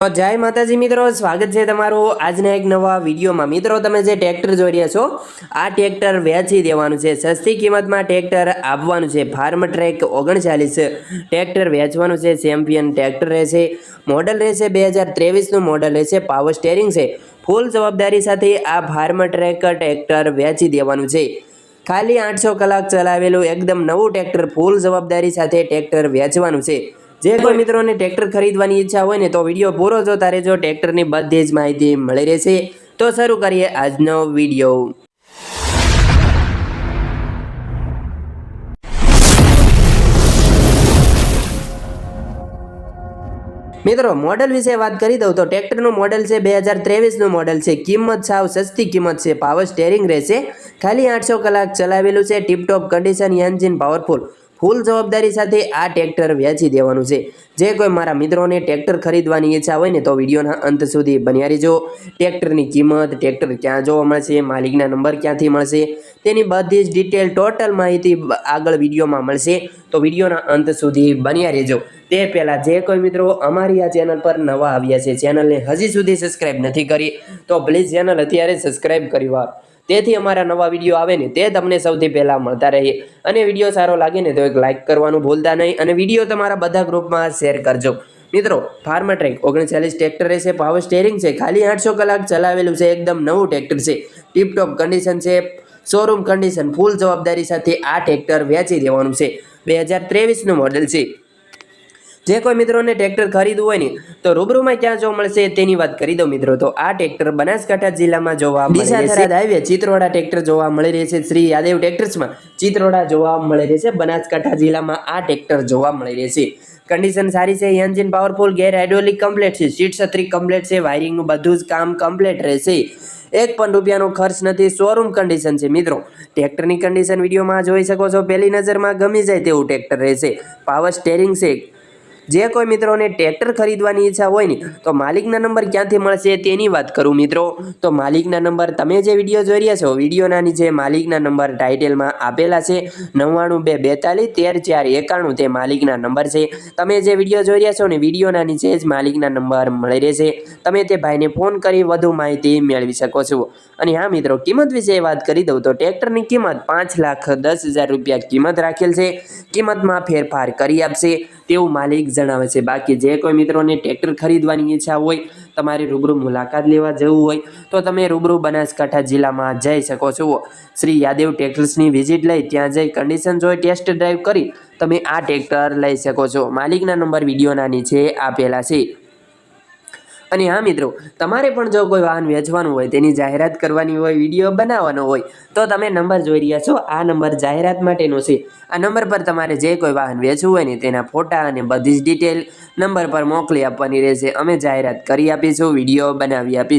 જય માતાજી મિત્રો, સ્વાગત છે તમારું આજના એક નવા વિડીયોમાં. મિત્રો, તમે જે ટ્રેક્ટર જોઈ રહ્યા છો, આ ટ્રેક્ટર વેચી દેવાનું છે. સસ્તી કિંમતમાં ટ્રેક્ટર આપવાનું છે. ફાર્મ ટ્રેક ઓગણચાલીસ ટ્રેક્ટર વેચવાનું છે. ચેમ્પિયન ટ્રેક્ટર રહેશે. મોડલ રહેશે બે હજાર ત્રેવીસનું મોડલ રહેશે. પાવર સ્ટેરિંગ છે. ફૂલ જવાબદારી સાથે આ ફાર્મ ટ્રેક ટ્રેક્ટર વેચી દેવાનું છે. ખાલી આઠસો કલાક ચલાવેલું એકદમ નવું ટ્રેક્ટર ફૂલ જવાબદારી સાથે ટ્રેક્ટર વેચવાનું છે. જે કોઈ મિત્રોને ટ્રેક્ટર ખરીદવાની ઈચ્છા હોય ને તો વીડિયો પૂરો જોતા રહેજો. ટ્રેક્ટરની બધી જ માહિતી મળી રહેશે. તો શરૂ કરીએ આજનો વીડિયો. મિત્રો મોડલ વિશે વાત કરી દઉં તો ટ્રેક્ટરનું મોડલ છે બે હજાર ત્રેવીસનું મોડલ છે. કિંમત સાવ સસ્તી કિંમત છે. પાવર સ્ટેરિંગ રહેશે. ખાલી આઠસો કલાક ચલાવેલું છે. Tiptop condition engine powerful full જવાબદારી સાથે આ ટ્રેક્ટર વેચી દેવાનું છે. જે કોઈ મારા મિત્રોને ટ્રેક્ટર ખરીદવાની ઈચ્છા હોય ને તો વિડીયોના અંત સુધી બન્યા રહેજો. ટ્રેક્ટરની કિંમત, ટ્રેક્ટર ક્યાં જોવા મળશે, માલિકના નંબર ક્યાંથી મળશે, તેની બધી જ ડિટેલ ટોટલ માહિતી આગળ વિડીયોમાં મળશે. તો વિડીયોના અંત સુધી બન્યા રહેજો. તે પહેલાં જે કોઈ મિત્રો અમારી આ ચેનલ પર નવા આવ્યા છે, ચેનલને હજી સુધી સબસ્ક્રાઈબ નથી કરી, તો પ્લીઝ ચેનલ અત્યારે સબસ્ક્રાઈબ કરી વાર તેથી અમારા નવા વીડિયો આવે ને તે તમને સૌથી પહેલાં મળતા રહે અને વીડિયો સારો લાગે ને તો એક લાઇક કરવાનું ભૂલતા નહીં અને વીડિયો તમારા બધા ગ્રુપમાં શેર કરજો. મિત્રો ફાર્મ ટ્રેક ઓગણચાલીસ ટ્રેક્ટર છે પાવર સ્ટેરિંગ છે, ખાલી આઠસો કલાક ચલાવેલું છે, એકદમ નવું ટ્રેક્ટર છે. ટીપટોપ કન્ડિશન છે શોરૂમ કન્ડિશન ફૂલ જવાબદારી સાથે આ ટ્રેક્ટર વેચી દેવાનું છે. બે હજાર ત્રેવીસનું મોડેલ છે. જે કોઈ મિત્રોને ટ્રેક્ટર ખરીદવું હોય ને તો રૂબરૂમાં ક્યાં જોવા મળશે તેની વાત કરી દઉં મિત્રો. તો આ ટ્રેક્ટર બનાસકાંઠા જિલ્લામાં જોવા ડીસા થરાદ હાઈવે ચિત્રોડા ટ્રેક્ટર જોવા મળી રહે છે શ્રી યાદેવ ટ્રેક્ટર્સમાં ચિત્રોડા જોવા મળી રહે છે બનાસકાંઠા જિલ્લામાં આ ટ્રેક્ટર જોવા મળી રહે છે કન્ડિશન સારી છે engine powerful gear hydraulic complete છે સીટ છત્રી કમ્પ્લેટ છે વાયરિંગનું બધું જ કામ કમ્પ્લેટ રહેશે. એક પણ રૂપિયાનો ખર્ચ નથી શોરૂમ કન્ડિશન છે મિત્રો. ટ્રેક્ટરની કન્ડિશન વિડીયોમાં જોઈ શકો છો પહેલી નજરમાં ગમી જાય તેવું ટ્રેક્ટર રહેશે. પાવર સ્ટેરિંગ છે જે કોઈ મિત્રોને ટ્રેક્ટર ખરીદવાની ઈચ્છા હોય ને, તો માલિકના નંબર ક્યાંથી મળશે તેની વાત કરું મિત્રો. તો માલિકના નંબર તમે જે વીડિયો જોઈ રહ્યા છો વિડીયોના નીચે માલિકના નંબર ટાઇટેલમાં આપેલા છે, નવ્વાણું બે બેતાલીસ, તેર ચાર એકાણું તે માલિકના નંબર છે. તમે જે વીડિયો જોઈ રહ્યા છો ને વિડીયોના નીચે જ માલિકના નંબર મળી રહેશે. તમે તે ભાઈને ફોન કરી વધુ માહિતી મેળવી શકો છો. અને હા મિત્રો, કિંમત વિશે વાત કરી દઉં તો ટ્રેક્ટરની કિંમત પાંચ લાખ દસ હજાર રૂપિયા કિંમત રાખેલ છે. કિંમતમાં ફેરફાર કરી આપશે. તેવું માલિક જણાવે છે. બાકી જે કોઈ મિત્રોને ટ્રેક્ટર ખરીદવાની ઈચ્છા હોય, તમારી રૂબરૂ મુલાકાત લેવા જવું હોય, તો તમે રૂબરૂ બનાસકાંઠા જિલ્લામાં જઈ શકો છો. શ્રી યાદવ ટ્રેક્ટર્સની વિઝિટ લઈ ત્યાં જઈ કન્ડિશન જોઈ ટેસ્ટ ડ્રાઈવ કરી તમે આ ટ્રેક્ટર લઈ શકો છો. માલિકના નંબર વિડીયોના નીચે આપેલા છે. અને હા મિત્રો, તમારે પણ જો કોઈ વાહન વેચવાનું હોય, તેની જાહેરાત કરવાની હોય, વીડિયો બનાવવાનો હોય, તો તમે નંબર જોઈ રહ્યા છો. આ નંબર જાહેરાત માટેનો છે. આ નંબર પર તમારે જે કોઈ વાહન વેચવું હોય ને, તેના ફોટા અને બધી જ ડિટેલ નંબર પર મોકલી આપવાની રહેશે. અમે જાહેરાત કરી આપીશું, વીડિયો બનાવી આપીશું.